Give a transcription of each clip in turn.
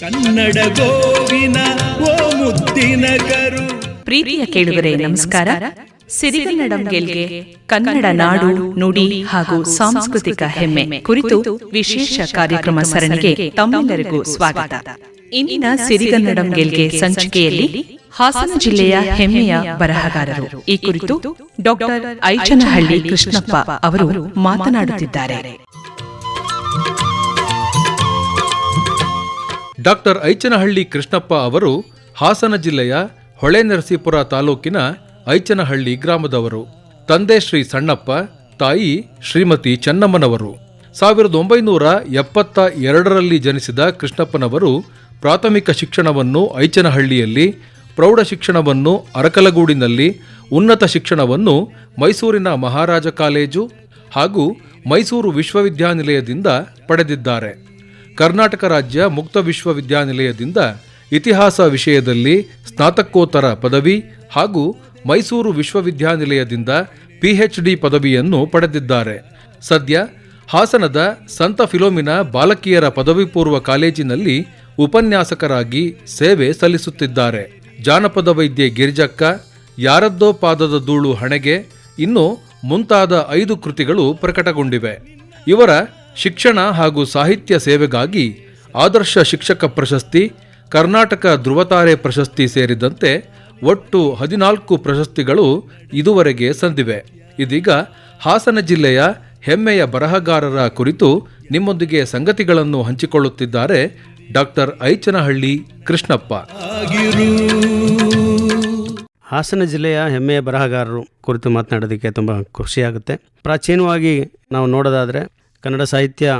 ಕನ್ನಡ ಗೋವಿನ, ಓ ಮುದ್ದಿನ ಕರು. ಪ್ರೀತಿಯ ಕೇಳುಗರೆ, ನಮಸ್ಕಾರ. ಸಿರಿಗನ್ನಡಂ ಗೆಲ್ಗೆ ಕನ್ನಡ ನಾಡು ನುಡಿ ಹಾಗೂ ಸಾಂಸ್ಕೃತಿಕ ಹೆಮ್ಮೆ ಕುರಿತು ವಿಶೇಷ ಕಾರ್ಯಕ್ರಮ ಸರಣಿಗೆ ತಮ್ಮೆಲ್ಲರಿಗೂ ಸ್ವಾಗತ. ಇಂದಿನ ಸಿರಿಗನ್ನಡಂ ಗೆಲ್ಗೆ ಸಂಚಿಕೆಯಲ್ಲಿ ಹಾಸನ ಜಿಲ್ಲೆಯ ಹೆಮ್ಮೆಯ ಬರಹಗಾರರು. ಈ ಕುರಿತು ಡಾಕ್ಟರ್ ಐಚನಹಳ್ಳಿ ಕೃಷ್ಣಪ್ಪ ಅವರು ಮಾತನಾಡುತ್ತಿದ್ದಾರೆ. ಡಾಕ್ಟರ್ ಐಚನಹಳ್ಳಿ ಕೃಷ್ಣಪ್ಪ ಅವರು ಹಾಸನ ಜಿಲ್ಲೆಯ ಹೊಳೆನರಸೀಪುರ ತಾಲೂಕಿನ ಐಚನಹಳ್ಳಿ ಗ್ರಾಮದವರು. ತಂದೆ ಶ್ರೀ ಸಣ್ಣಪ್ಪ, ತಾಯಿ ಶ್ರೀಮತಿ ಚೆನ್ನಮ್ಮನವರು. ಸಾವಿರದ ಒಂಬೈನೂರ ಎಪ್ಪತ್ತ ಎರಡರಲ್ಲಿ ಜನಿಸಿದ ಕೃಷ್ಣಪ್ಪನವರು ಪ್ರಾಥಮಿಕ ಶಿಕ್ಷಣವನ್ನು ಐಚನಹಳ್ಳಿಯಲ್ಲಿ, ಪ್ರೌಢ ಶಿಕ್ಷಣವನ್ನು ಅರಕಲಗೂಡಿನಲ್ಲಿ, ಉನ್ನತ ಶಿಕ್ಷಣವನ್ನು ಮೈಸೂರಿನ ಮಹಾರಾಜ ಕಾಲೇಜು ಹಾಗೂ ಮೈಸೂರು ವಿಶ್ವವಿದ್ಯಾನಿಲಯದಿಂದ ಪಡೆದಿದ್ದಾರೆ. ಕರ್ನಾಟಕ ರಾಜ್ಯ ಮುಕ್ತ ವಿಶ್ವವಿದ್ಯಾನಿಲಯದಿಂದ ಇತಿಹಾಸ ವಿಷಯದಲ್ಲಿ ಸ್ನಾತಕೋತ್ತರ ಪದವಿ ಹಾಗೂ ಮೈಸೂರು ವಿಶ್ವವಿದ್ಯಾನಿಲಯದಿಂದ ಪಿಎಚ್ಡಿ ಪದವಿಯನ್ನು ಪಡೆದಿದ್ದಾರೆ. ಸದ್ಯ ಹಾಸನದ ಸಂತ ಫಿಲೋಮಿನ ಬಾಲಕಿಯರ ಪದವಿ ಪೂರ್ವ ಕಾಲೇಜಿನಲ್ಲಿ ಉಪನ್ಯಾಸಕರಾಗಿ ಸೇವೆ ಸಲ್ಲಿಸುತ್ತಿದ್ದಾರೆ. ಜಾನಪದ ವೈದ್ಯೆ ಗಿರಿಜಕ್ಕ, ಯಾರದ್ದೋ ಪಾದದ ಧೂಳು ಹಣೆಗೆ, ಇನ್ನು ಮುಂತಾದ ಐದು ಕೃತಿಗಳು ಪ್ರಕಟಗೊಂಡಿವೆ. ಇವರ ಶಿಕ್ಷಣ ಹಾಗೂ ಸಾಹಿತ್ಯ ಸೇವೆಗಾಗಿ ಆದರ್ಶ ಶಿಕ್ಷಕ ಪ್ರಶಸ್ತಿ ಕರ್ನಾಟಕ ಧ್ರುವತಾರೆ ಪ್ರಶಸ್ತಿ ಸೇರಿದಂತೆ ಒಟ್ಟು ಹದಿನಾಲ್ಕು ಪ್ರಶಸ್ತಿಗಳು ಇದುವರೆಗೆ ಸಂದಿವೆ. ಇದೀಗ ಹಾಸನ ಜಿಲ್ಲೆಯ ಹೆಮ್ಮೆಯ ಬರಹಗಾರರ ಕುರಿತು ನಿಮ್ಮೊಂದಿಗೆ ಸಂಗತಿಗಳನ್ನು ಹಂಚಿಕೊಳ್ಳುತ್ತಿದ್ದಾರೆ ಡಾಕ್ಟರ್ ಐಚನಹಳ್ಳಿ ಕೃಷ್ಣಪ್ಪ. ಹಾಸನ ಜಿಲ್ಲೆಯ ಹೆಮ್ಮೆಯ ಬರಹಗಾರರು ಕುರಿತು ಮಾತನಾಡೋದಕ್ಕೆ ತುಂಬ ಖುಷಿಯಾಗುತ್ತೆ. ಪ್ರಾಚೀನವಾಗಿ ನಾವು ನೋಡೋದಾದರೆ ಕನ್ನಡ ಸಾಹಿತ್ಯ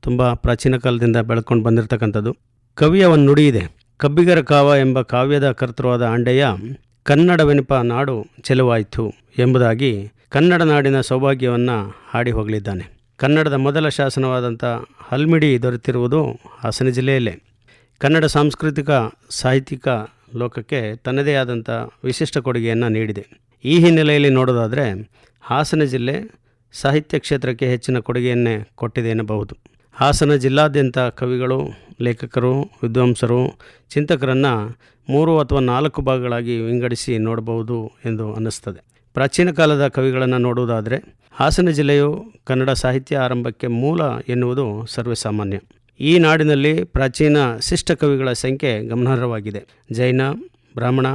ತುಂಬ ಪ್ರಾಚೀನ ಕಾಲದಿಂದ ಬೆಳ್ಕೊಂಡು ಬಂದಿರತಕ್ಕಂಥದ್ದು. ಕವಿಯ ಒಂದು ನುಡಿ ಇದೆ. ಕಬ್ಬಿಗರ ಕಾವ ಎಂಬ ಕಾವ್ಯದ ಕರ್ತೃವಾದ ಆಂಡೆಯ ಕನ್ನಡವೆನಪ ನಾಡು ಚೆಲುವಾಯಿತು ಎಂಬುದಾಗಿ ಕನ್ನಡ ನಾಡಿನ ಸೌಭಾಗ್ಯವನ್ನು ಹಾಡಿ ಹೋಗಲಿದ್ದಾನೆ. ಕನ್ನಡದ ಮೊದಲ ಶಾಸನವಾದಂಥ ಹಲ್ಮಿಡಿ ದೊರೆತಿರುವುದು ಹಾಸನ ಜಿಲ್ಲೆಯಲ್ಲೇ. ಕನ್ನಡ ಸಾಂಸ್ಕೃತಿಕ, ಸಾಹಿತ್ಯಿಕ ಲೋಕಕ್ಕೆ ತನ್ನದೇ ಆದಂಥ ವಿಶಿಷ್ಟ ಕೊಡುಗೆಯನ್ನು ನೀಡಿದೆ. ಈ ಹಿನ್ನೆಲೆಯಲ್ಲಿ ನೋಡೋದಾದರೆ ಹಾಸನ ಜಿಲ್ಲೆ ಸಾಹಿತ್ಯ ಕ್ಷೇತ್ರಕ್ಕೆ ಹೆಚ್ಚಿನ ಕೊಡುಗೆಯನ್ನೇ ಕೊಟ್ಟಿದೆ ಎನ್ನಬಹುದು. ಹಾಸನ ಜಿಲ್ಲಾದ್ಯಂತ ಕವಿಗಳು, ಲೇಖಕರು, ವಿದ್ವಾಂಸರು, ಚಿಂತಕರನ್ನು ಮೂರು ಅಥವಾ ನಾಲ್ಕು ಭಾಗಗಳಾಗಿ ವಿಂಗಡಿಸಿ ನೋಡಬಹುದು ಎಂದು ಅನ್ನಿಸ್ತದೆ. ಪ್ರಾಚೀನ ಕಾಲದ ಕವಿಗಳನ್ನು ನೋಡುವುದಾದರೆ, ಹಾಸನ ಜಿಲ್ಲೆಯು ಕನ್ನಡ ಸಾಹಿತ್ಯ ಆರಂಭಕ್ಕೆ ಮೂಲ ಎನ್ನುವುದು ಸರ್ವೇಸಾಮಾನ್ಯ. ಈ ನಾಡಿನಲ್ಲಿ ಪ್ರಾಚೀನ ಶಿಷ್ಟ ಕವಿಗಳ ಸಂಖ್ಯೆ ಗಮನಾರ್ಹವಾಗಿದೆ. ಜೈನ, ಬ್ರಾಹ್ಮಣ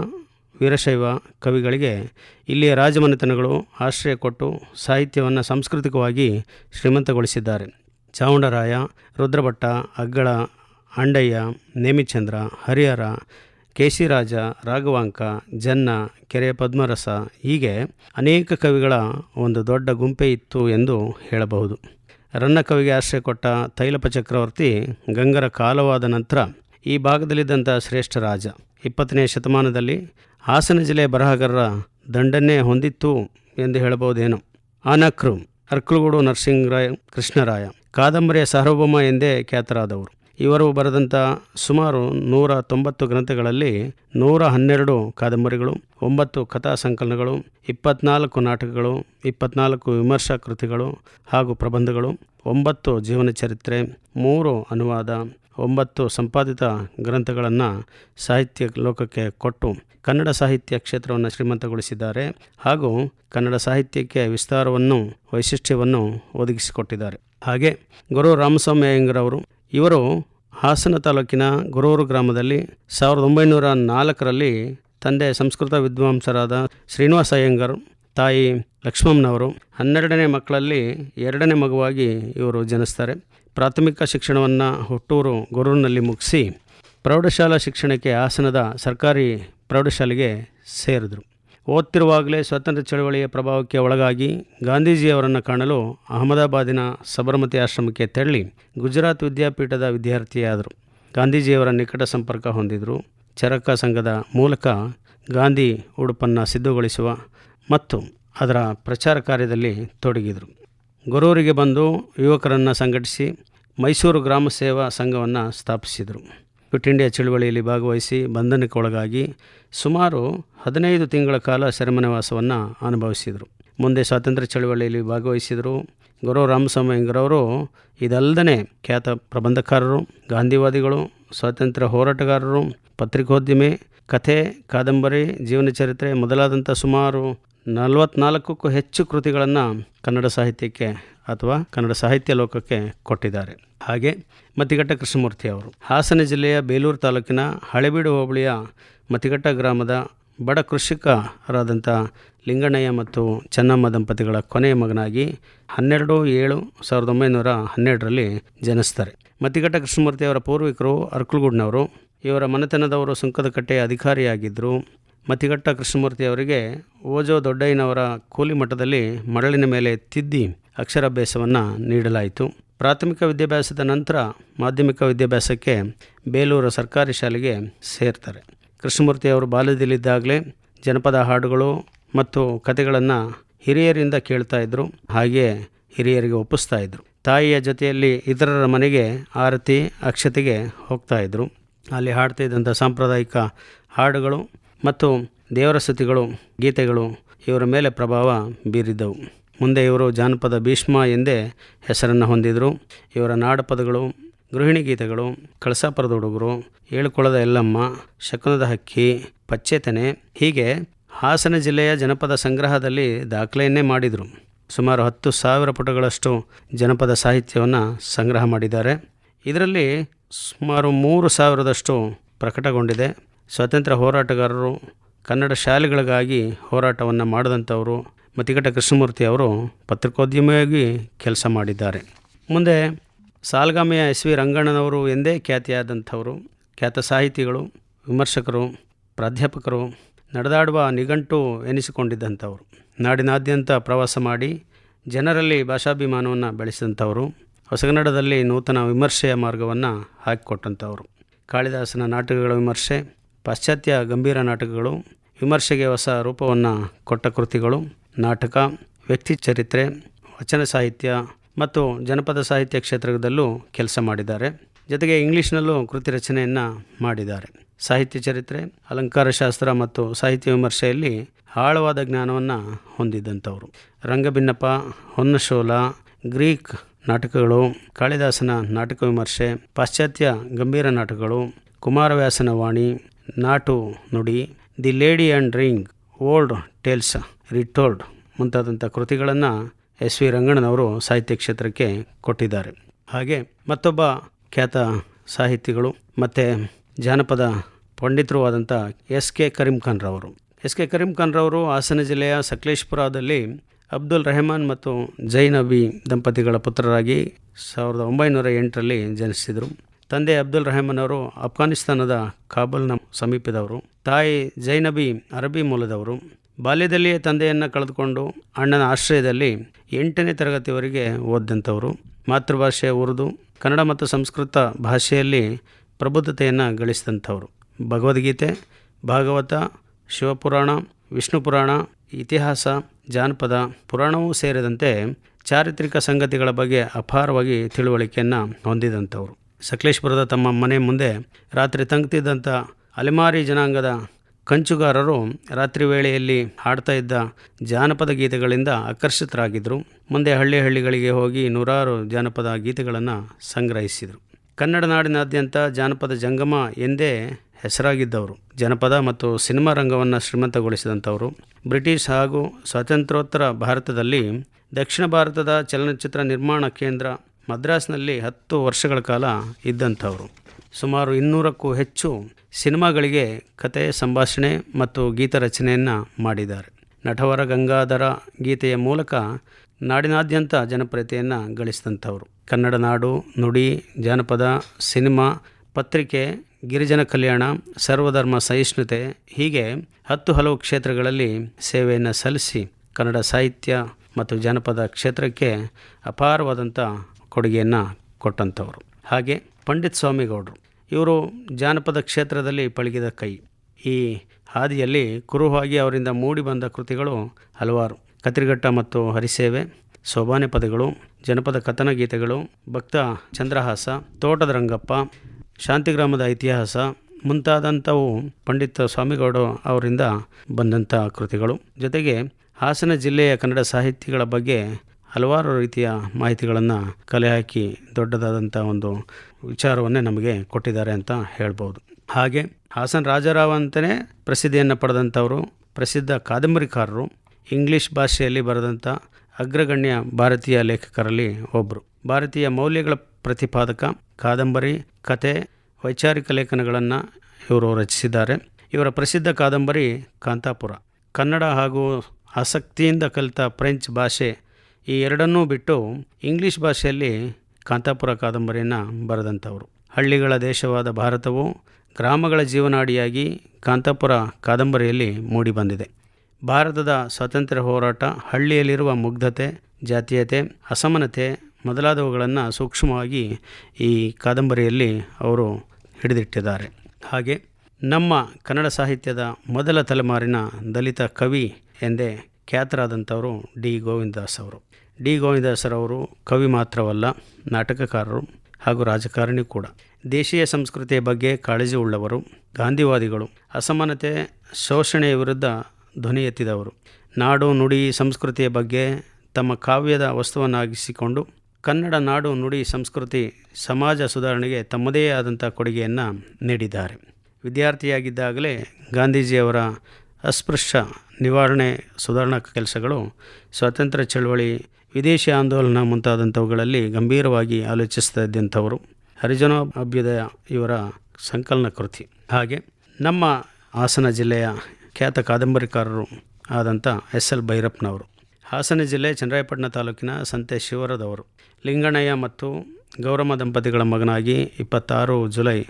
ವೀರಶೈವ ಕವಿಗಳಿಗೆ ಇಲ್ಲಿಯ ರಾಜಮನೆತನಗಳು ಆಶ್ರಯ ಕೊಟ್ಟು ಸಾಹಿತ್ಯವನ್ನು ಸಾಂಸ್ಕೃತಿಕವಾಗಿ ಶ್ರೀಮಂತಗೊಳಿಸಿದ್ದಾರೆ. ಚಾವುಂಡರಾಯ ರುದ್ರಭಟ್ಟ, ಅಗ್ಗಳ, ಅಂಡಯ್ಯ, ನೇಮಿಚಂದ್ರ, ಹರಿಹರ ಕೇಶಿರಾಜ ರಾಘವಾಂಕ, ಜನ್ನ, ಕೆರೆ ಪದ್ಮರಸ ಹೀಗೆ ಅನೇಕ ಕವಿಗಳ ಒಂದು ದೊಡ್ಡ ಗುಂಪೆ ಇತ್ತು ಎಂದು ಹೇಳಬಹುದು. ರನ್ನ ಕವಿಗೆ ಆಶ್ರಯ ಕೊಟ್ಟ ತೈಲಪ ಚಕ್ರವರ್ತಿ ಗಂಗರ ಕಾಲವಾದ ನಂತರ ಈ ಭಾಗದಲ್ಲಿದ್ದಂಥ ಶ್ರೇಷ್ಠ ರಾಜ. ಇಪ್ಪತ್ತನೇ ಶತಮಾನದಲ್ಲಿ ಹಾಸನ ಜಿಲ್ಲೆಯ ಬರಹಗಾರರ ದಂಡನೆ ಹೊಂದಿತ್ತು ಎಂದು ಹೇಳಬಹುದೇನು. ಅನಕ್ರು ಅರ್ಕಲಗೂಡು ನರಸಿಂಗರಾಯ ಕೃಷ್ಣರಾಯ, ಕಾದಂಬರಿಯ ಸಾರ್ವಭೌಮ ಎಂದೇ ಖ್ಯಾತರಾದವರು. ಇವರು ಬರೆದಂಥ ಸುಮಾರು ನೂರ ತೊಂಬತ್ತು ಗ್ರಂಥಗಳಲ್ಲಿ ನೂರ ಹನ್ನೆರಡು ಕಾದಂಬರಿಗಳು, ಒಂಬತ್ತು ಕಥಾ ಸಂಕಲನಗಳು ಇಪ್ಪತ್ನಾಲ್ಕು ನಾಟಕಗಳು, ಇಪ್ಪತ್ನಾಲ್ಕು ವಿಮರ್ಶಾ ಕೃತಿಗಳು ಹಾಗೂ ಪ್ರಬಂಧಗಳು, ಒಂಬತ್ತು ಜೀವನ ಚರಿತ್ರೆ ಮೂರು ಅನುವಾದ, ಒಂಬತ್ತು ಸಂಪಾದಿತ ಗ್ರಂಥಗಳನ್ನು ಸಾಹಿತ್ಯ ಲೋಕಕ್ಕೆ ಕೊಟ್ಟು ಕನ್ನಡ ಸಾಹಿತ್ಯ ಕ್ಷೇತ್ರವನ್ನು ಶ್ರೀಮಂತಗೊಳಿಸಿದ್ದಾರೆ ಹಾಗೂ ಕನ್ನಡ ಸಾಹಿತ್ಯಕ್ಕೆ ವಿಸ್ತಾರವನ್ನು ವೈಶಿಷ್ಟ್ಯವನ್ನು ಒದಗಿಸಿಕೊಟ್ಟಿದ್ದಾರೆ. ಹಾಗೆ ಗುರು ರಾಮಸ್ವಾಮಿ ಅಯ್ಯಂಗರವರು ಇವರು ಹಾಸನ ತಾಲೂಕಿನ ಗೊರೂರು ಗ್ರಾಮದಲ್ಲಿ ಸಾವಿರದ ಒಂಬೈನೂರ ನಾಲ್ಕರಲ್ಲಿ ತಂದೆ ಸಂಸ್ಕೃತ ವಿದ್ವಾಂಸರಾದ ಶ್ರೀನಿವಾಸ ಅಯ್ಯಂಗರ್, ತಾಯಿ ಲಕ್ಷ್ಮಮ್ಮನವರು ಹನ್ನೆರಡನೇ ಮಕ್ಕಳಲ್ಲಿ ಎರಡನೇ ಮಗುವಾಗಿ ಇವರು ಜನಿಸ್ತಾರೆ. ಪ್ರಾಥಮಿಕ ಶಿಕ್ಷಣವನ್ನು ಹುಟ್ಟೂರು ಗೊರೂರಿನಲ್ಲಿ ಮುಗಿಸಿ ಪ್ರೌಢಶಾಲಾ ಶಿಕ್ಷಣಕ್ಕೆ ಹಾಸನದ ಸರ್ಕಾರಿ ಪ್ರೌಢಶಾಲೆಗೆ ಸೇರಿದರು. ಓದ್ತಿರುವಾಗಲೇ ಸ್ವಾತಂತ್ರ್ಯ ಚಳವಳಿಯ ಪ್ರಭಾವಕ್ಕೆ ಒಳಗಾಗಿ ಗಾಂಧೀಜಿಯವರನ್ನು ಕಾಣಲು ಅಹಮದಾಬಾದಿನ ಸಬರಮತಿ ಆಶ್ರಮಕ್ಕೆ ತೆರಳಿ ಗುಜರಾತ್ ವಿದ್ಯಾಪೀಠದ ವಿದ್ಯಾರ್ಥಿಯಾದರು. ಗಾಂಧೀಜಿಯವರ ನಿಕಟ ಸಂಪರ್ಕ ಹೊಂದಿದರು ಚರಕ ಸಂಘದ ಮೂಲಕ ಗಾಂಧಿ ಉಡುಪನ್ನು ಸಿದ್ಧಗೊಳಿಸುವ ಮತ್ತು ಅದರ ಪ್ರಚಾರ ಕಾರ್ಯದಲ್ಲಿ ತೊಡಗಿದರು. ಗೊರೂರಿಗೆ ಬಂದು ಯುವಕರನ್ನು ಸಂಘಟಿಸಿ ಮೈಸೂರು ಗ್ರಾಮ ಸೇವಾ ಸಂಘವನ್ನು ಸ್ಥಾಪಿಸಿದರು. ಕ್ವಿಟ್ ಇಂಡಿಯಾ ಚಳುವಳಿಯಲ್ಲಿ ಭಾಗವಹಿಸಿ ಬಂಧನಕ್ಕೊಳಗಾಗಿ ಸುಮಾರು ಹದಿನೈದು ತಿಂಗಳ ಕಾಲ ಸೆರೆಮನೆವಾಸವನ್ನು ಅನುಭವಿಸಿದರು. ಮುಂದೆ ಸ್ವಾತಂತ್ರ್ಯ ಚಳುವಳಿಯಲ್ಲಿ ಭಾಗವಹಿಸಿದರು. ಗುರು ರಾಮಸ್ವಾಮಿಂಗರವರು ಇದಲ್ಲದೆ ಖ್ಯಾತ ಪ್ರಬಂಧಕಾರರು, ಗಾಂಧಿವಾದಿಗಳು, ಸ್ವಾತಂತ್ರ್ಯ ಹೋರಾಟಗಾರರು, ಪತ್ರಿಕೋದ್ಯಮಿ, ಕಥೆ, ಕಾದಂಬರಿ, ಜೀವನ ಚರಿತ್ರೆ ಮೊದಲಾದಂಥ ಸುಮಾರು ನಲವತ್ನಾಲ್ಕಕ್ಕೂ ಹೆಚ್ಚು ಕೃತಿಗಳನ್ನು ಕನ್ನಡ ಸಾಹಿತ್ಯಕ್ಕೆ ಅಥವಾ ಕನ್ನಡ ಸಾಹಿತ್ಯ ಲೋಕಕ್ಕೆ ಕೊಟ್ಟಿದ್ದಾರೆ. ಹಾಗೆ ಮತಿಘಟ್ಟ ಕೃಷ್ಣಮೂರ್ತಿ ಅವರು. ಹಾಸನ ಜಿಲ್ಲೆಯ ಬೇಲೂರು ತಾಲೂಕಿನ ಹಳೆಬೀಡು ಹೋಬಳಿಯ ಮತಿಘಟ್ಟ ಗ್ರಾಮದ ಬಡ ಕೃಷಿಕರಾದಂಥ ಲಿಂಗಣ್ಣಯ್ಯ ಮತ್ತು ಚೆನ್ನಮ್ಮ ದಂಪತಿಗಳ ಕೊನೆಯ ಮಗನಾಗಿ ಹನ್ನೆರಡು ಏಳು ಸಾವಿರದ ಒಂಬೈನೂರ ಹನ್ನೆರಡರಲ್ಲಿ ಜನಿಸ್ತಾರೆ. ಮತಿಘಟ್ಟ ಕೃಷ್ಣಮೂರ್ತಿ ಅವರ ಪೂರ್ವಿಕರು ಅರ್ಕಲ್ಗೂಡ್ನವರು. ಇವರ ಮನೆತನದವರು ಸುಂಕದಕಟ್ಟೆಯ ಅಧಿಕಾರಿಯಾಗಿದ್ದರು. ಮತಿಘಟ್ಟ ಕೃಷ್ಣಮೂರ್ತಿ ಅವರಿಗೆ ಓಜೋ ದೊಡ್ಡಯ್ಯನವರ ಕೂಲಿ ಮಠದಲ್ಲಿ ಮರಳಿನ ಮೇಲೆ ತಿದ್ದಿ ಅಕ್ಷರಾಭ್ಯಾಸವನ್ನು ನೀಡಲಾಯಿತು. ಪ್ರಾಥಮಿಕ ವಿದ್ಯಾಭ್ಯಾಸದ ನಂತರ ಮಾಧ್ಯಮಿಕ ವಿದ್ಯಾಭ್ಯಾಸಕ್ಕೆ ಬೇಲೂರು ಸರ್ಕಾರಿ ಶಾಲೆಗೆ ಸೇರ್ತಾರೆ. ಕೃಷ್ಣಮೂರ್ತಿ ಅವರು ಬಾಲ್ಯದಲ್ಲಿದ್ದಾಗಲೇ ಜನಪದ ಹಾಡುಗಳು ಮತ್ತು ಕತೆಗಳನ್ನು ಹಿರಿಯರಿಂದ ಕೇಳ್ತಾ ಇದ್ದರು ಹಾಗೆ ಹಿರಿಯರಿಗೆ ಒಪ್ಪಿಸ್ತಾ ಇದ್ದರು ತಾಯಿಯ ಜೊತೆಯಲ್ಲಿ ಇತರರ ಮನೆಗೆ ಆರತಿ, ಅಕ್ಷತೆಗೆ ಹೋಗ್ತಾ ಇದ್ದರು ಅಲ್ಲಿ ಹಾಡ್ತಾ ಇದ್ದಂಥ ಸಾಂಪ್ರದಾಯಿಕ ಹಾಡುಗಳು ಮತ್ತು ದೇವರ ಸ್ತುತಿಗಳು ಗೀತೆಗಳು ಇವರ ಮೇಲೆ ಪ್ರಭಾವ ಬೀರಿದ್ದವು ಮುಂದೆ ಇವರು ಜಾನಪದ ಭೀಷ್ಮ ಎಂದೇ ಹೆಸರನ್ನು ಹೊಂದಿದರು. ಇವರ ನಾಡಪದಗಳು, ಗೃಹಿಣಿ ಗೀತೆಗಳು, ಕಳಸಾಪುರದ ಹುಡುಗರು, ಏಳುಕೊಳದ ಎಲ್ಲಮ್ಮ ಶಕುನದ ಹಕ್ಕಿ, ಪಚ್ಚೆತನೆ ಹೀಗೆ ಹಾಸನ ಜಿಲ್ಲೆಯ ಜನಪದ ಸಂಗ್ರಹದಲ್ಲಿ ದಾಖಲೆಯನ್ನೇ ಮಾಡಿದರು. ಸುಮಾರು ಹತ್ತು ಸಾವಿರ ಪುಟಗಳಷ್ಟು ಜನಪದ ಸಾಹಿತ್ಯವನ್ನು ಸಂಗ್ರಹ ಮಾಡಿದ್ದಾರೆ. ಇದರಲ್ಲಿ ಸುಮಾರು ಮೂರು ಸಾವಿರದಷ್ಟು ಪ್ರಕಟಗೊಂಡಿದೆ. ಸ್ವಾತಂತ್ರ್ಯ ಹೋರಾಟಗಾರರು ಕನ್ನಡ ಶಾಲೆಗಳಿಗಾಗಿ ಹೋರಾಟವನ್ನು ಮಾಡಿದಂಥವರು ಮತಿಘಟ್ಟ ಕೃಷ್ಣಮೂರ್ತಿ ಅವರು ಪತ್ರಿಕೋದ್ಯಮಿಯಾಗಿ ಕೆಲಸ ಮಾಡಿದ್ದಾರೆ. ಮುಂದೆ ಸಾಲ್ಗಾಮಿಯ ಎಸ್ ವಿ ರಂಗಣ್ಣನವರು ಎಂದೇ ಖ್ಯಾತಿಯಾದಂಥವರು, ಖ್ಯಾತ ಸಾಹಿತಿಗಳು, ವಿಮರ್ಶಕರು, ಪ್ರಾಧ್ಯಾಪಕರು, ನಡೆದಾಡುವ ನಿಘಂಟು ಎನಿಸಿಕೊಂಡಿದ್ದಂಥವರು. ನಾಡಿನಾದ್ಯಂತ ಪ್ರವಾಸ ಮಾಡಿ ಜನರಲ್ಲಿ ಭಾಷಾಭಿಮಾನವನ್ನು ಬೆಳೆಸಿದಂಥವರು, ಹೊಸಗನ್ನಡದಲ್ಲಿ ನೂತನ ವಿಮರ್ಶೆಯ ಮಾರ್ಗವನ್ನು ಹಾಕಿಕೊಟ್ಟಂಥವರು. ಕಾಳಿದಾಸನ ನಾಟಕಗಳ ವಿಮರ್ಶೆ, ಪಾಶ್ಚಾತ್ಯ ಗಂಭೀರ ನಾಟಕಗಳು, ವಿಮರ್ಶೆಗೆ ಹೊಸ ರೂಪವನ್ನು ಕೊಟ್ಟ ಕೃತಿಗಳು ನಾಟಕ, ವ್ಯಕ್ತಿ ಚರಿತ್ರೆ, ವಚನ ಸಾಹಿತ್ಯ ಮತ್ತು ಜನಪದ ಸಾಹಿತ್ಯ ಕ್ಷೇತ್ರದಲ್ಲೂ ಕೆಲಸ ಮಾಡಿದ್ದಾರೆ. ಜೊತೆಗೆ ಇಂಗ್ಲೀಷ್ನಲ್ಲೂ ಕೃತಿ ರಚನೆಯನ್ನು ಮಾಡಿದ್ದಾರೆ. ಸಾಹಿತ್ಯ ಚರಿತ್ರೆ ಅಲಂಕಾರ ಶಾಸ್ತ್ರ ಮತ್ತು ಸಾಹಿತ್ಯ ವಿಮರ್ಶೆಯಲ್ಲಿ ಆಳವಾದ ಜ್ಞಾನವನ್ನು ಹೊಂದಿದ್ದಂಥವರು ರಂಗಭಿನ್ನಪ್ಪ, ಹೊನ್ನಶೋಲ, ಗ್ರೀಕ್ ನಾಟಕಗಳು, ಕಾಳಿದಾಸನ ನಾಟಕ ವಿಮರ್ಶೆ, ಪಾಶ್ಚಾತ್ಯ ಗಂಭೀರ ನಾಟಕಗಳು, ಕುಮಾರವ್ಯಾಸನ ವಾಣಿ, ನಾಟು ನುಡಿ, the lady and ring, old tales retold ಮುಂತಾದಂಥ ಕೃತಿಗಳನ್ನು ಎಸ್ ವಿ ರಂಗಣ್ಣನವರು ಸಾಹಿತ್ಯ ಕ್ಷೇತ್ರಕ್ಕೆ ಕೊಟ್ಟಿದ್ದಾರೆ. ಹಾಗೆ ಮತ್ತೊಬ್ಬ ಖ್ಯಾತ ಸಾಹಿತಿಗಳು ಮತ್ತು ಜಾನಪದ ಪಂಡಿತರು ಆದಂಥ ಎಸ್ ಕೆ ಕರೀಂ ರವರು ಎಸ್ ಕೆ ಕರೀಂ ಖಾನ್ರವರು ಹಾಸನ ಜಿಲ್ಲೆಯ ಸಕಲೇಶ್ಪುರದಲ್ಲಿ ಅಬ್ದುಲ್ ರೆಹಮಾನ್ ಮತ್ತು ಜೈನ್ ಅಬಿ ದಂಪತಿಗಳ ಪುತ್ರರಾಗಿ ಸಾವಿರದ ಒಂಬೈನೂರ ಎಂಟರಲ್ಲಿ ಜನಿಸಿದರು. ತಂದೆ ಅಬ್ದುಲ್ ರೆಹಮಾನ್ ಅವರು ಅಫ್ಘಾನಿಸ್ತಾನದ ಕಾಬೂಲ್ನ ಸಮೀಪದವರು. ತಾಯಿ ಜೈನಬಿ ಅರಬಿ ಮೂಲದವರು. ಬಾಲ್ಯದಲ್ಲಿಯೇ ತಂದೆಯನ್ನು ಕಳೆದುಕೊಂಡು ಅಣ್ಣನ ಆಶ್ರಯದಲ್ಲಿ ಎಂಟನೇ ತರಗತಿವರೆಗೆ ಓದಿದಂಥವರು. ಮಾತೃಭಾಷೆ ಉರ್ದು, ಕನ್ನಡ ಮತ್ತು ಸಂಸ್ಕೃತ ಭಾಷೆಯಲ್ಲಿ ಪ್ರಬುದ್ಧತೆಯನ್ನು ಗಳಿಸಿದಂಥವರು. ಭಗವದ್ಗೀತೆ, ಭಾಗವತ, ಶಿವಪುರಾಣ, ವಿಷ್ಣು ಪುರಾಣ, ಇತಿಹಾಸ, ಜಾನಪದ ಪುರಾಣವೂ ಸೇರಿದಂತೆ ಚಾರಿತ್ರಿಕ ಸಂಗತಿಗಳ ಬಗ್ಗೆ ಅಪಾರವಾಗಿ ತಿಳುವಳಿಕೆಯನ್ನು ಹೊಂದಿದಂಥವರು. ಸಕಲೇಶ್ಪುರದ ತಮ್ಮ ಮನೆ ಮುಂದೆ ರಾತ್ರಿ ತಂಗ್ತಿದ್ದಂಥ ಅಲೆಮಾರಿ ಜನಾಂಗದ ಕಂಚುಗಾರರು ರಾತ್ರಿ ವೇಳೆಯಲ್ಲಿ ಹಾಡ್ತಾ ಇದ್ದ ಜಾನಪದ ಗೀತೆಗಳಿಂದ ಆಕರ್ಷಿತರಾಗಿದ್ದರು ಮುಂದೆ ಹಳ್ಳಿ ಹಳ್ಳಿಗಳಿಗೆ ಹೋಗಿ ನೂರಾರು ಜಾನಪದ ಗೀತೆಗಳನ್ನು ಸಂಗ್ರಹಿಸಿದರು. ಕನ್ನಡ ನಾಡಿನಾದ್ಯಂತ ಜಾನಪದ ಜಂಗಮ ಎಂದೇ ಹೆಸರಾಗಿದ್ದವರು. ಜನಪದ ಮತ್ತು ಸಿನಿಮಾ ರಂಗವನ್ನು ಶ್ರೀಮಂತಗೊಳಿಸಿದಂಥವರು. ಬ್ರಿಟಿಷ್ ಹಾಗೂ ಸ್ವಾತಂತ್ರ್ಯೋತ್ತರ ಭಾರತದಲ್ಲಿ ದಕ್ಷಿಣ ಭಾರತದ ಚಲನಚಿತ್ರ ನಿರ್ಮಾಣ ಕೇಂದ್ರ ಮದ್ರಾಸ್ನಲ್ಲಿ ಹತ್ತು ವರ್ಷಗಳ ಕಾಲ ಇದ್ದಂಥವರು. ಸುಮಾರು ಇನ್ನೂರಕ್ಕೂ ಹೆಚ್ಚು ಸಿನಿಮಾಗಳಿಗೆ ಕತೆ, ಸಂಭಾಷಣೆ ಮತ್ತು ಗೀತ ರಚನೆಯನ್ನು ಮಾಡಿದ್ದಾರೆ. ನಟವರ ಗಂಗಾಧರ ಗೀತೆಯ ಮೂಲಕ ನಾಡಿನಾದ್ಯಂತ ಜನಪ್ರಿಯತೆಯನ್ನು ಗಳಿಸಿದಂಥವರು. ಕನ್ನಡ ನಾಡು, ನುಡಿ, ಜಾನಪದ, ಸಿನಿಮಾ, ಪತ್ರಿಕೆ, ಗಿರಿಜನ ಕಲ್ಯಾಣ, ಸರ್ವಧರ್ಮ ಸಹಿಷ್ಣುತೆ ಹೀಗೆ ಹತ್ತು ಹಲವು ಕ್ಷೇತ್ರಗಳಲ್ಲಿ ಸೇವೆಯನ್ನು ಸಲ್ಲಿಸಿ ಕನ್ನಡ ಸಾಹಿತ್ಯ ಮತ್ತು ಜಾನಪದ ಕ್ಷೇತ್ರಕ್ಕೆ ಅಪಾರವಾದಂಥ ಕೊಡುಗೆಯನ್ನು ಕೊಟ್ಟಂಥವರು. ಹಾಗೆ ಪಂಡಿತ್ ಸ್ವಾಮಿಗೌಡರು. ಇವರು ಜಾನಪದ ಕ್ಷೇತ್ರದಲ್ಲಿ ಪಳಗಿದ ಕೈ. ಈ ಹಾದಿಯಲ್ಲಿ ಕುರುಹಾಗಿ ಅವರಿಂದ ಮೂಡಿ ಬಂದ ಕೃತಿಗಳು ಹಲವಾರು. ಕತ್ರಿಘಟ್ಟ ಮತ್ತು ಹರಿಸೇವೆ, ಸೋಬಾನೆ ಪದಗಳು, ಜನಪದ ಕಥನ ಗೀತೆಗಳು, ಭಕ್ತ ಚಂದ್ರಹಾಸ, ತೋಟದ ರಂಗಪ್ಪ ಶಾಂತಿಗ್ರಾಮದ ಇತಿಹಾಸ, ಮುಂತಾದಂಥವು ಪಂಡಿತ ಸ್ವಾಮಿಗೌಡ ಅವರಿಂದ ಬಂದಂಥ ಕೃತಿಗಳು. ಜೊತೆಗೆ ಹಾಸನ ಜಿಲ್ಲೆಯ ಕನ್ನಡ ಸಾಹಿತಿಗಳ ಬಗ್ಗೆ ಹಲವಾರು ರೀತಿಯ ಮಾಹಿತಿಗಳನ್ನು ಕಲೆ ಹಾಕಿ ದೊಡ್ಡದಾದಂಥ ಒಂದು ವಿಚಾರವನ್ನೇ ನಮಗೆ ಕೊಟ್ಟಿದ್ದಾರೆ ಅಂತ ಹೇಳ್ಬೋದು. ಹಾಗೆ ಹಾಸನ್ ರಾಜಾರಾವ್ ಅಂತಲೇ ಪ್ರಸಿದ್ಧಿಯನ್ನು ಪಡೆದಂಥವರು, ಪ್ರಸಿದ್ಧ ಕಾದಂಬರಿಕಾರರು, ಇಂಗ್ಲಿಷ್ ಭಾಷೆಯಲ್ಲಿ ಬರೆದಂಥ ಅಗ್ರಗಣ್ಯ ಭಾರತೀಯ ಲೇಖಕರಲ್ಲಿ ಒಬ್ಬರು ಭಾರತೀಯ ಮೌಲ್ಯಗಳ ಪ್ರತಿಪಾದಕ, ಕಾದಂಬರಿ, ಕತೆ, ವೈಚಾರಿಕ ಲೇಖನಗಳನ್ನು ಇವರು ರಚಿಸಿದ್ದಾರೆ. ಇವರ ಪ್ರಸಿದ್ಧ ಕಾದಂಬರಿ ಕಾಂತಾಪುರ. ಕನ್ನಡ ಹಾಗೂ ಆಸಕ್ತಿಯಿಂದ ಕಲಿತ ಫ್ರೆಂಚ್ ಭಾಷೆ ಈ ಎರಡನ್ನೂ ಬಿಟ್ಟು ಇಂಗ್ಲಿಷ್ ಭಾಷೆಯಲ್ಲಿ ಕಾಂತಾಪುರ ಕಾದಂಬರಿಯನ್ನು ಬರೆದಂಥವರು. ಹಳ್ಳಿಗಳ ದೇಶವಾದ ಭಾರತವು ಗ್ರಾಮಗಳ ಜೀವನಾಡಿಯಾಗಿ ಕಾಂತಾಪುರ ಕಾದಂಬರಿಯಲ್ಲಿ ಮೂಡಿಬಂದಿದೆ. ಭಾರತದ ಸ್ವಾತಂತ್ರ್ಯ ಹೋರಾಟ, ಹಳ್ಳಿಯಲ್ಲಿರುವ ಮುಗ್ಧತೆ, ಜಾತೀಯತೆ, ಅಸಮಾನತೆ ಮೊದಲಾದವುಗಳನ್ನು ಸೂಕ್ಷ್ಮವಾಗಿ ಈ ಕಾದಂಬರಿಯಲ್ಲಿ ಅವರು ಹಿಡಿದಿಟ್ಟಿದ್ದಾರೆ. ಹಾಗೆ ನಮ್ಮ ಕನ್ನಡ ಸಾಹಿತ್ಯದ ಮೊದಲ ತಲೆಮಾರಿನ ದಲಿತ ಕವಿ ಎಂದೇ ಖ್ಯಾತರಾದಂಥವರು ಡಿ ಗೋವಿಂದದಾಸ್ ಅವರು. ಡಿ ಗೋವಿಂದದಾಸರವರು ಕವಿ ಮಾತ್ರವಲ್ಲ, ನಾಟಕಕಾರರು ಹಾಗೂ ರಾಜಕಾರಣಿ ಕೂಡ. ದೇಶೀಯ ಸಂಸ್ಕೃತಿಯ ಬಗ್ಗೆ ಕಾಳಜಿ ಉಳ್ಳವರು, ಗಾಂಧಿವಾದಿಗಳು, ಅಸಮಾನತೆ, ಶೋಷಣೆಯ ವಿರುದ್ಧ ಧ್ವನಿ ಎತ್ತಿದವರು. ನಾಡು ನುಡಿ ಸಂಸ್ಕೃತಿಯ ಬಗ್ಗೆ ತಮ್ಮ ಕಾವ್ಯದ ವಸ್ತುವನ್ನಾಗಿಸಿಕೊಂಡು ಕನ್ನಡ ನಾಡು ನುಡಿ ಸಂಸ್ಕೃತಿ ಸಮಾಜ ಸುಧಾರಣೆಗೆ ತಮ್ಮದೇ ಆದಂಥ ಕೊಡುಗೆಯನ್ನು ನೀಡಿದ್ದಾರೆ. ವಿದ್ಯಾರ್ಥಿಯಾಗಿದ್ದಾಗಲೇ ಗಾಂಧೀಜಿಯವರ ಅಸ್ಪೃಶ್ಯ ನಿವಾರಣೆ ಸುಧಾರಣಾ ಕೆಲಸಗಳು, ಸ್ವಾತಂತ್ರ್ಯ ಚಳವಳಿ, ವಿದೇಶಿ ಆಂದೋಲನ ಮುಂತಾದಂಥವುಗಳಲ್ಲಿ ಗಂಭೀರವಾಗಿ ಆಲೋಚಿಸ್ತಾ ಇದ್ದಂಥವರು ಹರಿಜನ ಅಭ್ಯುದಯ ಇವರ ಸಂಕಲನ ಕೃತಿ. ಹಾಗೆ ನಮ್ಮ ಹಾಸನ ಜಿಲ್ಲೆಯ ಖ್ಯಾತ ಕಾದಂಬರಿಕಾರರು ಆದಂಥ ಎಸ್ ಎಲ್ ಭೈರಪ್ಪನವರು. ಹಾಸನ ಜಿಲ್ಲೆ ಚನ್ನರಾಯಪಟ್ಟಣ ತಾಲೂಕಿನ ಸಂತೆ ಶಿವರದವರು. ಲಿಂಗಣಯ್ಯ ಮತ್ತು ಗೌರಮ್ಮ ದಂಪತಿಗಳ ಮಗನಾಗಿ ಇಪ್ಪತ್ತಾರು ಜುಲೈ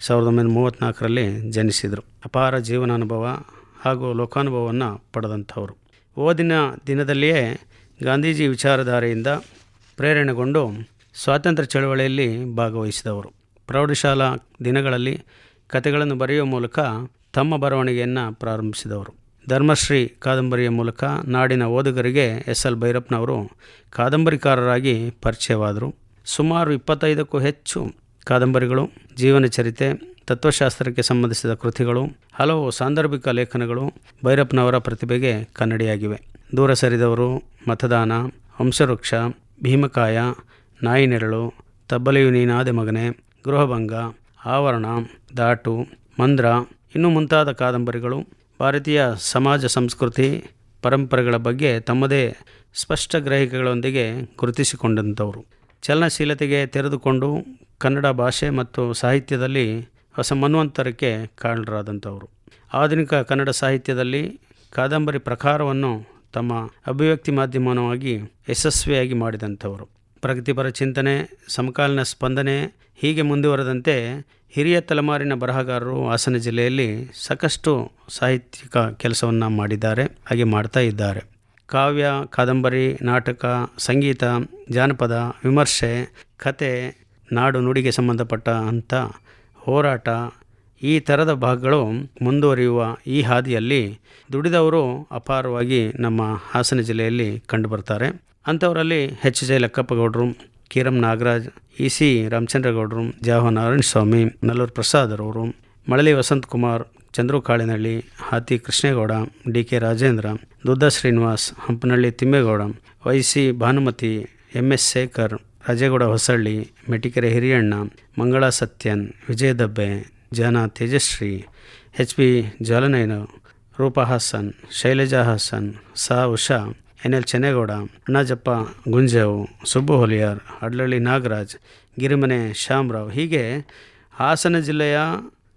ಸಾವಿರದ ಒಂಬೈನೂರ ಮೂವತ್ತ್ನಾಲ್ಕರಲ್ಲಿ ಜನಿಸಿದರು. ಅಪಾರ ಜೀವನಾನುಭವ ಹಾಗೂ ಲೋಕಾನುಭವವನ್ನು ಪಡೆದಂಥವರು. ಓದಿನ ದಿನದಲ್ಲಿಯೇ ಗಾಂಧೀಜಿ ವಿಚಾರಧಾರೆಯಿಂದ ಪ್ರೇರಣೆಗೊಂಡು ಸ್ವಾತಂತ್ರ್ಯ ಚಳವಳಿಯಲ್ಲಿ ಭಾಗವಹಿಸಿದವರು. ಪ್ರೌಢಶಾಲಾ ದಿನಗಳಲ್ಲಿ ಕತೆಗಳನ್ನು ಬರೆಯುವ ಮೂಲಕ ತಮ್ಮ ಬರವಣಿಗೆಯನ್ನು ಪ್ರಾರಂಭಿಸಿದವರು. ಧರ್ಮಶ್ರೀ ಕಾದಂಬರಿಯ ಮೂಲಕ ನಾಡಿನ ಓದುಗರಿಗೆ ಎಸ್. ಎಲ್. ಭೈರಪ್ಪನವರು ಕಾದಂಬರಿಕಾರರಾಗಿ ಪರಿಚಯವಾದರು. ಸುಮಾರು ಇಪ್ಪತ್ತೈದಕ್ಕೂ ಹೆಚ್ಚು ಕಾದಂಬರಿಗಳು, ಜೀವನ ಚರಿತೆ ತತ್ವಶಾಸ್ತ್ರಕ್ಕೆ ಸಂಬಂಧಿಸಿದ ಕೃತಿಗಳು, ಹಲವು ಸಾಂದರ್ಭಿಕ ಲೇಖನಗಳು ಭೈರಪ್ಪನವರ ಪ್ರತಿಭೆಗೆ ಕನ್ನಡಿಯಾಗಿವೆ. ದೂರ ಸರಿದವರು, ಮತದಾನ, ವಂಶವೃಕ್ಷ, ಭೀಮಕಾಯ, ನಾಯಿ ನೆರಳು, ತಬ್ಬಲೆಯು ನೀನಾದೆ ಮಗನೆ, ಗೃಹಭಂಗ, ಆವರಣ, ದಾಟು, ಮಂದ್ರ, ಇನ್ನೂ ಮುಂತಾದ ಕಾದಂಬರಿಗಳು ಭಾರತೀಯ ಸಮಾಜ ಸಂಸ್ಕೃತಿ ಪರಂಪರೆಗಳ ಬಗ್ಗೆ ತಮ್ಮದೇ ಸ್ಪಷ್ಟ ಗ್ರಹಿಕೆಗಳೊಂದಿಗೆ ಗುರುತಿಸಿಕೊಂಡಂಥವರು. ಚಲನಶೀಲತೆಗೆ ತೆರೆದುಕೊಂಡು ಕನ್ನಡ ಭಾಷೆ ಮತ್ತು ಸಾಹಿತ್ಯದಲ್ಲಿ ಹೊಸ ಮನ್ವಂತರಕ್ಕೆ ಕಾರಣರಾದಂಥವರು. ಆಧುನಿಕ ಕನ್ನಡ ಸಾಹಿತ್ಯದಲ್ಲಿ ಕಾದಂಬರಿ ಪ್ರಕಾರವನ್ನು ತಮ್ಮ ಅಭಿವ್ಯಕ್ತಿ ಮಾಧ್ಯಮವಾಗಿ ಯಶಸ್ವಿಯಾಗಿ ಮಾಡಿದಂಥವರು. ಪ್ರಗತಿಪರ ಚಿಂತನೆ, ಸಮಕಾಲೀನ ಸ್ಪಂದನೆ, ಹೀಗೆ ಮುಂದುವರೆದಂತೆ ಹಿರಿಯ ತಲೆಮಾರಿನ ಬರಹಗಾರರು ಹಾಸನ ಜಿಲ್ಲೆಯಲ್ಲಿ ಸಾಕಷ್ಟು ಸಾಹಿತ್ಯಿಕ ಕೆಲಸವನ್ನು ಮಾಡಿದ್ದಾರೆ, ಹಾಗೆ ಮಾಡ್ತಾ ಇದ್ದಾರೆ. ಕಾವ್ಯ, ಕಾದಂಬರಿ, ನಾಟಕ, ಸಂಗೀತ, ಜಾನಪದ, ವಿಮರ್ಶೆ, ಕತೆ, ನಾಡು ನುಡಿಗೆ ಸಂಬಂಧಪಟ್ಟ ಅಂಥ ಹೋರಾಟ, ಈ ಥರದ ಭಾಗಗಳು ಮುಂದುವರಿಯುವ ಈ ಹಾದಿಯಲ್ಲಿ ದುಡಿದವರು ಅಪಾರವಾಗಿ ನಮ್ಮ ಹಾಸನ ಜಿಲ್ಲೆಯಲ್ಲಿ ಕಂಡುಬರ್ತಾರೆ. ಅಂಥವರಲ್ಲಿ ಎಚ್ ಜೆ ಲಕ್ಕಪ್ಪಗೌಡರು, ಕಿರಂ ನಾಗರಾಜ್, ಇ ಸಿ ರಾಮಚಂದ್ರಗೌಡರು ಜಾಹೋ Narayana Swamy, Nallur ಪ್ರಸಾದರವರು Malali Vasanth Kumar Chandru Kalinahalli Hathi Krishnegowda, D K Rajendra Dudda Srinivas, Hampanahalli Thimmegowda, Y C Bhanumathi, M S Shekhar Rajegowda Hosalli Metikere Hiriyanna, Mangala Sathyan, Vijaya Dabbe, ಜನ Tejashree H P Jalanayana Roopa Hassan, Shailaja Hassan, ಸಾ Usha, N L Chennegowda, Annajappa Gunjevu, Subbu Holiyar, Adlalli Nagaraj, Girimane Shyamrao. ಹೀಗೆ ಹಾಸನ ಜಿಲ್ಲೆಯ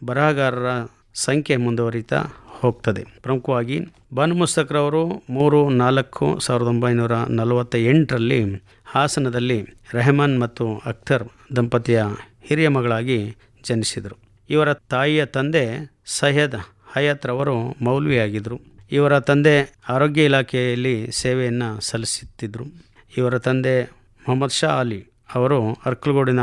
ಬರಹಗಾರರ ಸಂಖ್ಯೆ ಮುಂದುವರಿತಾ ಹೋಗ್ತದೆ. ಪ್ರಮುಖವಾಗಿ ಬನ್ ಮುಸ್ತಕ್ರವರು ಮೂರು ನಾಲ್ಕು ಸಾವಿರದ ಒಂಬೈನೂರ ನಲವತ್ತ ಎಂಟರಲ್ಲಿ ಹಾಸನದಲ್ಲಿ ರೆಹಮಾನ್ ಮತ್ತು ಅಖ್ತರ್ ದಂಪತಿಯ ಹಿರಿಯ ಮಗಳಾಗಿ ಜನಿಸಿದರು. ಇವರ ತಾಯಿಯ ತಂದೆ ಸೈಯದ್ ಹಯತ್ ರವರು ಮೌಲ್ವಿಯಾಗಿದ್ದರು. ಇವರ ತಂದೆ ಆರೋಗ್ಯ ಇಲಾಖೆಯಲ್ಲಿ ಸೇವೆಯನ್ನು ಸಲ್ಲಿಸುತ್ತಿದ್ದರು. ಇವರ ತಂದೆ ಮೊಹಮ್ಮದ್ ಶಾ ಅಲಿ ಅವರು ಅರ್ಕಲ್ಗೋಡಿನ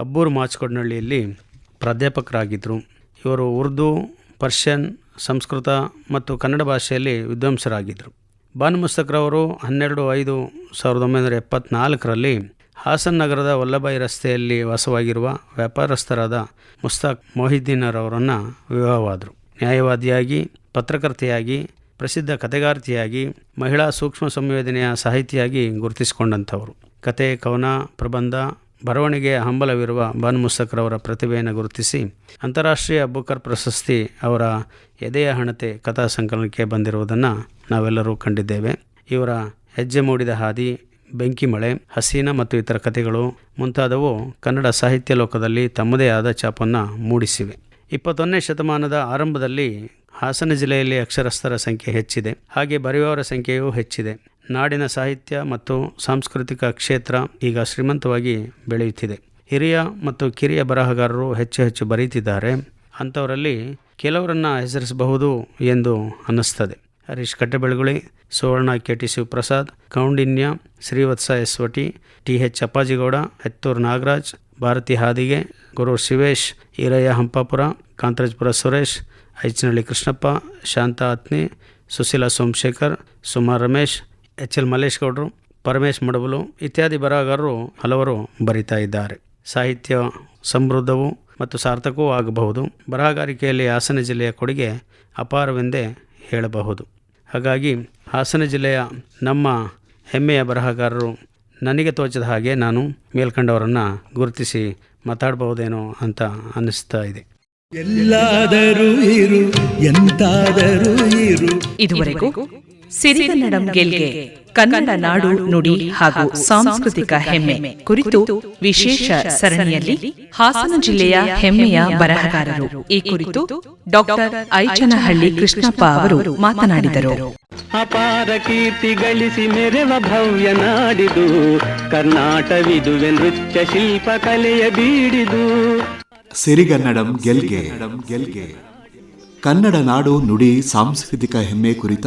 ಅಬ್ಬೂರು ಮಾಚಕೊಡ್ನಹಳ್ಳಿಯಲ್ಲಿ ಪ್ರಾಧ್ಯಾಪಕರಾಗಿದ್ದರು. ಇವರು ಉರ್ದು, ಪರ್ಷಿಯನ್, ಸಂಸ್ಕೃತ ಮತ್ತು ಕನ್ನಡ ಭಾಷೆಯಲ್ಲಿ ವಿದ್ವಾಂಸರಾಗಿದ್ದರು. ಬಾನು ಮುಸ್ತಕ್ರವರು ಹನ್ನೆರಡು ಐದು ಸಾವಿರದ ಒಂಬೈನೂರ ಎಪ್ಪತ್ನಾಲ್ಕರಲ್ಲಿ ಹಾಸನ್ ನಗರದ ವಲ್ಲಭಾಯಿ ರಸ್ತೆಯಲ್ಲಿ ವಾಸವಾಗಿರುವ ವ್ಯಾಪಾರಸ್ಥರಾದ ಮುಸ್ತಾಕ್ ಮೊಹಿದ್ದೀನರವರನ್ನು ವಿವಾಹವಾದರು. ನ್ಯಾಯವಾದಿಯಾಗಿ, ಪತ್ರಕರ್ತೆಯಾಗಿ, ಪ್ರಸಿದ್ಧ ಕಥೆಗಾರ್ತಿಯಾಗಿ, ಮಹಿಳಾ ಸೂಕ್ಷ್ಮ ಸಂವೇದನೆಯ ಸಾಹಿತಿಯಾಗಿ ಗುರುತಿಸಿಕೊಂಡಂಥವರು. ಕತೆ ಕವನ, ಪ್ರಬಂಧ ಬರವಣಿಗೆಯ ಹಂಬಲವಿರುವ ಬಾನು ಮುಸ್ತಕ್ರವರ ಪ್ರತಿಭೆಯನ್ನು ಗುರುತಿಸಿ ಅಂತಾರಾಷ್ಟ್ರೀಯ ಬುಕರ್ ಪ್ರಶಸ್ತಿ ಅವರ ಎದೆಯ ಹಣತೆ ಕಥಾ ಸಂಕಲನಕ್ಕೆ ಬಂದಿರುವುದನ್ನು ನಾವೆಲ್ಲರೂ ಕಂಡಿದ್ದೇವೆ. ಇವರ ಹೆಜ್ಜೆ ಮೂಡಿದ ಹಾದಿ, ಬೆಂಕಿ ಮಳೆ, ಹಸೀನ ಮತ್ತು ಇತರ ಕಥೆಗಳು ಮುಂತಾದವು ಕನ್ನಡ ಸಾಹಿತ್ಯ ಲೋಕದಲ್ಲಿ ತಮ್ಮದೇ ಆದ ಛಾಪನ್ನು ಮೂಡಿಸಿವೆ. ಇಪ್ಪತ್ತೊಂದನೇ ಶತಮಾನದ ಆರಂಭದಲ್ಲಿ ಹಾಸನ ಜಿಲ್ಲೆಯಲ್ಲಿ ಅಕ್ಷರಸ್ಥರ ಸಂಖ್ಯೆ ಹೆಚ್ಚಿದೆ. ಹಾಗೆ ಬರೆಯುವವರ ಸಂಖ್ಯೆಯೂ ಹೆಚ್ಚಿದೆ. ನಾಡಿನ ಸಾಹಿತ್ಯ ಮತ್ತು ಸಾಂಸ್ಕೃತಿಕ ಕ್ಷೇತ್ರ ಈಗ ಶ್ರೀಮಂತವಾಗಿ ಬೆಳೆಯುತ್ತಿದೆ. ಹಿರಿಯ ಮತ್ತು ಕಿರಿಯ ಬರಹಗಾರರು ಹೆಚ್ಚು ಹೆಚ್ಚು ಬರೀತಿದ್ದಾರೆ. ಅಂಥವರಲ್ಲಿ ಕೆಲವರನ್ನು ಹೆಸರಿಸಬಹುದು ಎಂದು ಅನ್ನಿಸ್ತದೆ. ಹರೀಶ್ ಕಟ್ಟೆಬೆಳಗುಳಿ, ಸುವರ್ಣ ಕೆ ಟಿ ಶಿವಪ್ರಸಾದ್, ಕೌಂಡಿನ್ಯ ಶ್ರೀವತ್ಸ ಎಸ್ವಟಿ ಟಿ ಎಚ್ ಅಪ್ಪಾಜಿಗೌಡ, ಹೆತ್ತೂರು ನಾಗರಾಜ್, ಭಾರತಿ ಹಾದಿಗೆ ಗುರು ಶಿವೇಶ್ ಈರಯ್ಯ ಹಂಪಾಪುರ, ಕಾಂತರಾಜ್ಪುರ ಸುರೇಶ್ ಐಚನಹಳ್ಳಿ ಕೃಷ್ಣಪ್ಪ, ಶಾಂತಾ ಅತ್ನಿ ಸುಶೀಲಾ ಸೋಮಶೇಖರ್ ಸುಮಾರ್ ರಮೇಶ್ ಎಚ್ ಎಲ್ ಮಲ್ಲೇಶ್ ಗೌಡರು ಪರಮೇಶ್ ಮಡಬಲು ಇತ್ಯಾದಿ ಬರಹಗಾರರು ಹಲವರು ಬರಿತಾ ಇದ್ದಾರೆ. ಸಾಹಿತ್ಯ ಸಮೃದ್ಧವೂ ಮತ್ತು ಸಾರ್ಥಕವೂ ಆಗಬಹುದು. ಬರಹಗಾರಿಕೆಯಲ್ಲಿ ಹಾಸನ ಜಿಲ್ಲೆಯ ಕೊಡುಗೆ ಅಪಾರವೆಂದೇ ಹೇಳಬಹುದು. ಹಾಗಾಗಿ ಹಾಸನ ಜಿಲ್ಲೆಯ ನಮ್ಮ ಹೆಮ್ಮೆಯ ಬರಹಗಾರರು ನನಗೆ ತೋಚದ ಹಾಗೆ ನಾನು ಮೇಲ್ಕಂಡವರನ್ನು ಗುರುತಿಸಿ ಮಾತಾಡಬಹುದೇನೋ ಅಂತ ಅನ್ನಿಸ್ತಾ ಇದೆ. ಎಲ್ಲಾದರೂ ಇರು ಎಂತಾದರೂ ಇರು. ಇದುವರೆಗೂ ಸಿರಿಗನ್ನಡಂ ಗೆಲ್ಗೆ ಕನ್ನಡ ನಾಡು ನುಡಿ ಹಾಗೂ ಸಾಂಸ್ಕೃತಿಕ ಹೆಮ್ಮೆ ಕುರಿತು ವಿಶೇಷ ಸರಣಿಯಲ್ಲಿ ಹಾಸನ ಜಿಲ್ಲೆಯ ಹೆಮ್ಮೆಯ ಬರಹಗಾರರು. ಈ ಕುರಿತು ಡಾಕ್ಟರ್ ಐಚನಹಳ್ಳಿ ಕೃಷ್ಣಪ್ಪ ಅವರು ಮಾತನಾಡಿದರು. ಅಪಾರ ಕೀರ್ತಿ ಗಳಿಸಿ ಮೆರೆವ ಭವ್ಯ ನಾಡಿದು ಕರ್ನಾಟವಿದುವೆ ನೃತ್ಯ ಶಿಲ್ಪ ಕಲೆಯ ಬೀಡಿದು. ಸಿರಿಗನ್ನಡಂ ಗೆಲ್ಗೆ ಗೆಲ್ಗೆ ಕನ್ನಡ ನಾಡು ನುಡಿ ಸಾಂಸ್ಕೃತಿಕ ಹೆಮ್ಮೆ ಕುರಿತ